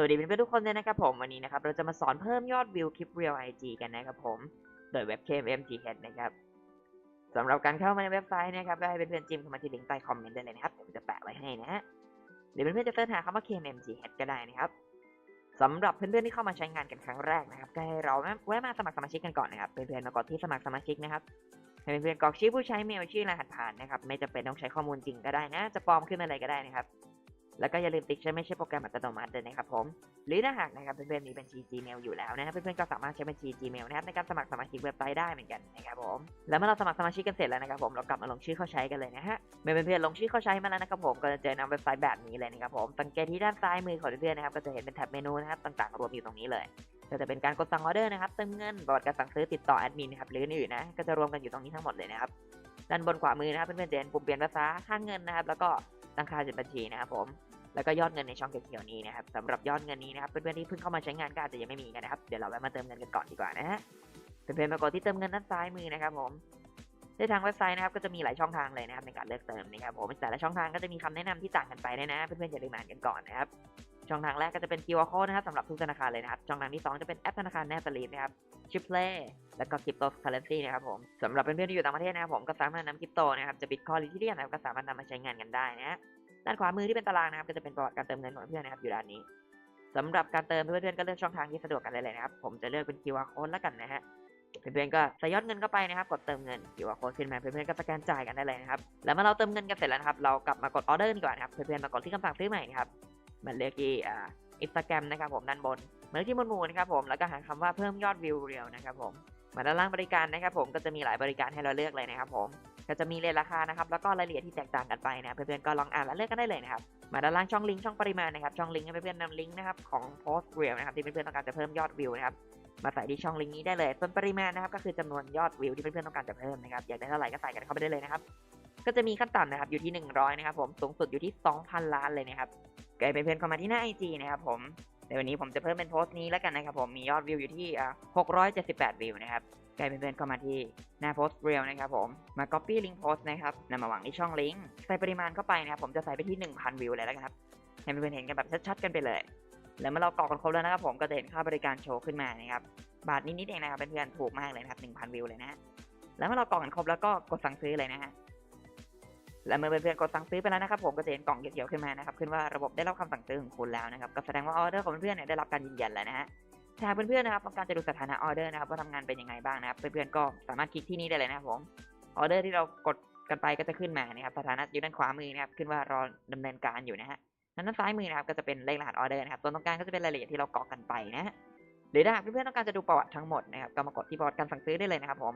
สวัสดีเพื่อนๆทุกคนเลยนะครับผมวันนี้นะครับเราจะมาสอนเพิ่มยอดวิวคลิป Real IG กันนะครับผมโดยเว็บ KMMGH นะครับสำหรับการเข้ามาในเว็บไซต์นะครับก็ให้เพื่อนๆจิ้มเข้ามาที่ลิงก์ใต้คอมเมนต์ได้เลยนะครับผมจะแปะไว้ให้นะฮะหรือเพื่อนๆจะเสิร์ชหาคำว่า KMMGH ก็ได้นะครับสำหรับเพื่อนๆที่เข้ามาใช้งานกันครั้งแรกนะครับก็ให้เราแวะมาสมัครสมาชิกกันก่อนนะครับเพื่อนๆมากดที่สมัครสมาชิกนะครับให้เพื่อนๆกรอกชื่อผู้ใช้เมลชื่อรหัสผ่านนะครับไม่จำเป็นต้องใช้ข้อมูลจริงก็ได้นะ จะปลอมขึ้นมาเลยก็ได้นะครับ แล้วก็อย่าลืมติ๊กใช้ไม่ใช่โปรแกรมอัตโนมัติเลยนะครับผม หรือถ้าหากนะครับเพื่อนๆมีบัญชี Gmail อยู่แล้วนะครับเพื่อนๆก็สามารถใช้บัญชี Gmail นะครับในการสมัครสมาชิกเว็บไซต์ได้เหมือนกันนะครับผม แล้วเมื่อเราสมัครสมาชิกกันเสร็จแล้วนะครับผมเรากลับมาลงชื่อเข้าใช้กันเลยนะฮะเมื่อเพื่อนๆลงชื่อเข้าใช้มาแล้วนะครับผมก็จะเจอหน้าเว็บไซต์แบบนี้เลยนะครับผมสังเกตที่ด้านซ้ายมือของเพื่อนๆนะครับก็จะเห็นเป็นแท็บเมนูนะครับต่างๆรวมอยู่ตรงนี้เลยก็จะเป็นการกดสั่งออเดอร์นะครับเติมเงินประวัติการสั่งซื้อติดต่อแอดมินนะครับหรืออื่นๆนะก็จะรวมกันอยู่ตรงนี้ทั้งหมดเลยนะครับด้านบนขวามือนะครับเพื่อนๆจะเห็นปุ่มเปลี่ยนภาษาค่าเงินนะครับแล้วก็ตั้งค่าจดบัญชีนะครับผม แล้วก็ยอดเงินในช่องเขียวนี้นะครับสำหรับยอดเงินนี้นะครับเพื่อนๆที่เพิ่งเข้ามาใช้งานก็อาจจะยังไม่มีกันนะครับเดี๋ยวเราแวะมาเติมเงินกันก่อนดีกว่านะฮะเพื่อนๆมากดที่เติมเงินด้านซ้ายมือนะครับผมในทางเว็บไซต์นะครับก็จะมีหลายช่องทางเลยนะครับในการเลือกเติมนะครับผมแต่ละช่องทางก็จะมีคำแนะนำที่ต่างกันไปด้วยนะเพื่อนๆอย่าลืมอ่านกันก่อนนะครับช่องทางแรกก็จะเป็น QR code นะครับสำหรับทุกธนาคารเลยนะครับช่องทางที่สองจะเป็นแอปธนาคารแนบสลีปนะครับชิปเล่แล้วก็คริปโตเคอเรนซีนะครับผมสำหรับเพื่อนๆที่อยู่ต่างประเทศนะครับผมก็สามารถนำคริปโตนะครับจะบิตคอยหรือที่เรียกนะครับก็สามารถนำมาใช้งานกันได้นะ ด้านขวามือที่เป็นตารางนะครับก็จะเป็นประวัติการเติมเงินของเพื่อนนะครับอยู่ด้านนี้สำหรับการเติมเพื่อนๆก็เลือกช่องทางที่สะดวกกันได้เลยนะครับ ผมจะเลือกเป็น QR code แล้วกันนะฮะเพื่อนๆก็ใส่ยอดเงินเข้าไปนะครับ กดเติมเงิน QR code ขึ้นมาเพื่อนๆก็สแกนจ่ายกันได้เลยนะครับแล้วเมื่อเราเติมเงินกันเสร็จแล้วนะครับเรากลับมากดออเดอร์ดีกว่านะครับเพื่อนๆมากดที่คำสั่งซื้อใหม่นะครับมันเลือกที่อ่าอินสตาแกรมนะครับผมด้านบนมาเลือกที่หมวดหมู่นะครับผมแล้วก็หาคำว่าเพิ่มยอดวิวเรียวนะครับผมมาด้านล่างบริการนะครับผมก็จะมีหลายบริการให้เราเลือกเลยนะครับผม ก็จะมีเรทราคานะครับแล้วก็รายละเอียดที่แตกต่างกันไปนะเพื่อนๆก็ลองอ่านและเลือกกันได้เลยนะครับมาด้านล่างช่องลิงก์ช่องปริมาณนะครับช่องลิงก์ให้เพื่อนๆนำลิงก์นะครับของโพสต์เรียลนะครับที่เพื่อนๆต้องการจะเพิ่มยอดวิวนะครับมาใส่ที่ช่องลิงก์นี้ได้เลย ส่วนปริมาณนะครับก็คือจำนวนยอดวิวที่เพื่อนๆต้องการจะเพิ่มนะครับอยากได้เท่าไหร่ก็ใส่กันเข้าไปได้เลยนะครับก็จะมีขั้นต่ำนะครับอยู่ที่ 100 นะครับผมสูงสุดอยู่ที่ 2,000 ล้านเลยนะครับก็ให้เพื่อนๆเข้ามาที่หน้า IG นะครับผมในวันนี้ผมจะเพิ่มเป็นโพสต์นี้แล้วกันนะครับผมมียอดวิวอยู่ที่ 678 วิวนะครับ กลายเป็นเพื่อนๆเข้ามาที่หน้าโพสต์เรียลนะครับผม มา copy link post นะครับนำมาวางที่ช่องลิงก์ใส่ปริมาณเข้าไปนะครับผมจะใส่ไปที่ 1,000 วิวเลยแล้วกันครับให้เพื่อนๆเห็นกันแบบชัดๆกันไปเลย แล้วเมื่อเรากรอกกันครบแล้วนะครับผมก็จะเห็นค่าบริการโชว์ขึ้นมานะครับบาทนิดๆเองนะครับเพื่อนๆถูกมากเลยนะครับ1,000 วิวเลยนะฮะแล้วเมื่อเรากรอกกันครบแล้วก็กดสั่งซื้อเลยนะฮะและเมื่อเพื่อนๆกดสั่งซื้อไปแล้วนะครับผมก็จะเห็นกล่องเขียวๆขึ้นมานะครับขึ้นว่าระบบได้รับคำสั่งซื้อของคุณแล้วนะครับก็แสดงว่าออเดอร์ของเพื่อนๆเนี่ยได้รับการยืนยันแล้วนะฮะ ถ้าเพื่อนๆนะครับต้องการจะดูสถานะออเดอร์นะครับว่าทำงานเป็นยังไงบ้างนะครับ เพื่อนๆก็สามารถคลิกที่นี่ได้เลยนะครับผมออเดอร์ที่เรากดกันไปก็จะขึ้นมานะครับสถานะอยู่ด้านขวามือนะครับขึ้นว่ารอดำเนินการอยู่นะฮะด้านซ้ายมือนะครับก็จะเป็นเลขรหัสออเดอร์นะครับตัวตรงกลางก็จะเป็นรายละเอียดที่เรากรอกกันไปนะฮะหรือถ้าหากเพื่อนๆต้องการจะดูประวัติทั้งหมดนะครับก็มากดที่ประวัติการสั่งซื้อได้เลยนะครับผม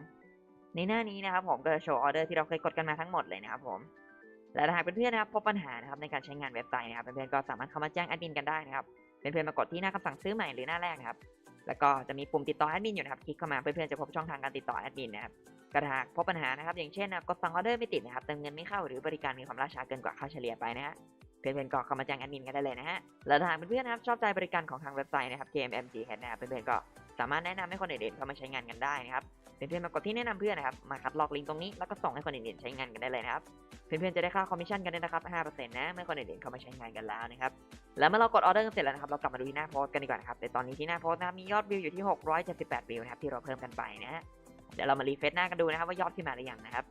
ในหน้านี้นะครับผมก็จะโชว์ออเดอร์ที่เราเคยกดกันมาทั้งหมดเลยนะครับผมและถ้าหากเพื่อนๆนะครับพบปัญหานะครับในการใช้งานเว็บไซต์นะครับเพื่อนๆก็สามารถเข้ามาแจ้งแอดมินกันได้นะครับ เพื่อนๆมากดที่หน้าคำสั่งซื้อใหม่หรือหน้าแรกนะครับ แล้วก็จะมีปุ่มติดต่อแอดมินอยู่นะครับ คลิกเข้ามาเพื่อนๆจะพบช่องทางการติดต่อแอดมินนะครับกระหากพบปัญหานะครับ อย่างเช่นนะครับกดสั่งออเดอร์ไม่ติดนะครับเติมเงินไม่เข้าหรือบริการมีความล่าช้าเกินกว่าค่าเฉลี่ยไปนะฮะเพื่อนๆก็เข้ามาแจ้งแอดมินกันได้เลยนะฮะ แล้วถ้าหากเพื่อนๆนะครับชอบใจบริการของทางเว็บไซต์นะครับ KMMG Head นะครับเพื่อนๆก็สามารถแนะนำให้คนอื่นๆเข้ามาใช้งานกันได้นะครับ เพื่อนๆมากดที่แนะนำเพื่อนนะครับ มาคัดลอกลิงก์ตรงนี้แล้วก็ส่งให้คนอื่นๆใช้งานกันได้เลยนะครับ เพื่อนๆจะได้ค่าคอมมิชชั่นกันด้วยนะครับ 5%นะ เมื่อคนอื่นๆเข้ามาใช้งานกันแล้วนะครับ แล้วเมื่อเรากดออเดอร์กันเสร็จแล้วนะครับ เรากลับมาดูที่หน้าโพสต์กันดีกว่านะครับในตอนนี้ที่หน้าโพสต์นะครับมียอดวิวอยู่ที่ 678 วิวนะครับที่เราเพิ่มกันไปนะฮะ เดี๋ยวเรามารีเฟซหน้ากันดูนะครับว่ายอดขึ้นมาหรือยังนะครับ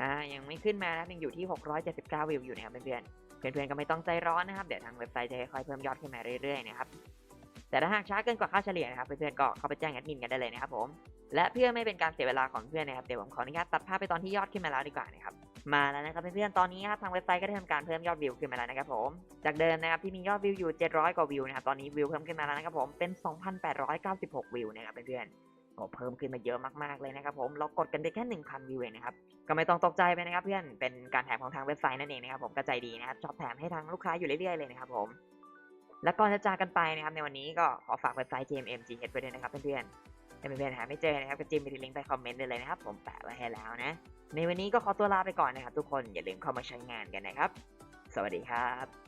อ่า ยังไม่ขึ้นมานะยังอยู่ที่ 679 วิวอยู่นะครับเพื่อนๆ เพื่อนๆก็ไม่ต้องใจร้อนนะครับ เดี๋ยวทางเว็บไซต์จะค่อยๆเพิ่มยอดขึ้นมาเรื่อยๆนะครับ แต่ถ้าหากช้าเกินกว่าค่าเฉลี่ยนะครับเพื่อนๆก็เข้าไปแจ้งแอดมินกันได้เลยนะครับผมและเพื่อไม่เป็นการเสียเวลาของเพื่อนนะครับเดี๋ยวผมขออนุญาตตัดภาพไปตอนที่ยอดขึ้นมาแล้วดีกว่านะครับมาแล้วนะครับเพื่อนๆตอนนี้ครับทางเว็บไซต์ก็ได้ทำการเพิ่มยอดวิวขึ้นมาแล้วนะครับผมจากเดิมนะครับที่มียอดวิวอยู่ 700 กว่าวิวนะครับตอนนี้วิวเพิ่มขึ้นมาแล้วนะครับผมเป็น 2,896 วิวนะครับเพื่อนๆโอ้เพิ่มขึ้นมาเยอะมากๆเลยนะครับผมเรากดกันไปแค่ 1,000 วิวเองนะครับก็ไม่ต้องตกใจไปนะครับเพื่อนเป็นการแถมของทางเว็บไซต์นั่นเองนะครับผมก็ใจดีนะครับชอบแถมให้ทางลูกค้าอยู่เรื่อยๆเลยนะครับผม และก่อนจะจากกันไปนะครับในวันนี้ก็ขอฝากเว็บไซต์ GMMGH ไว้ด้วยนะครับเพื่อนๆถ้าเพื่อนๆหาไม่เจอนะครับก็จิ้มไปที่ลิงก์ใต้คอมเมนต์ได้เลยนะครับ ผมแปะไว้ให้แล้วนะ ในวันนี้ก็ขอตัวลาไปก่อนนะครับ ทุกคนอย่าลืมเข้ามาใช้งานกันนะครับ สวัสดีครับ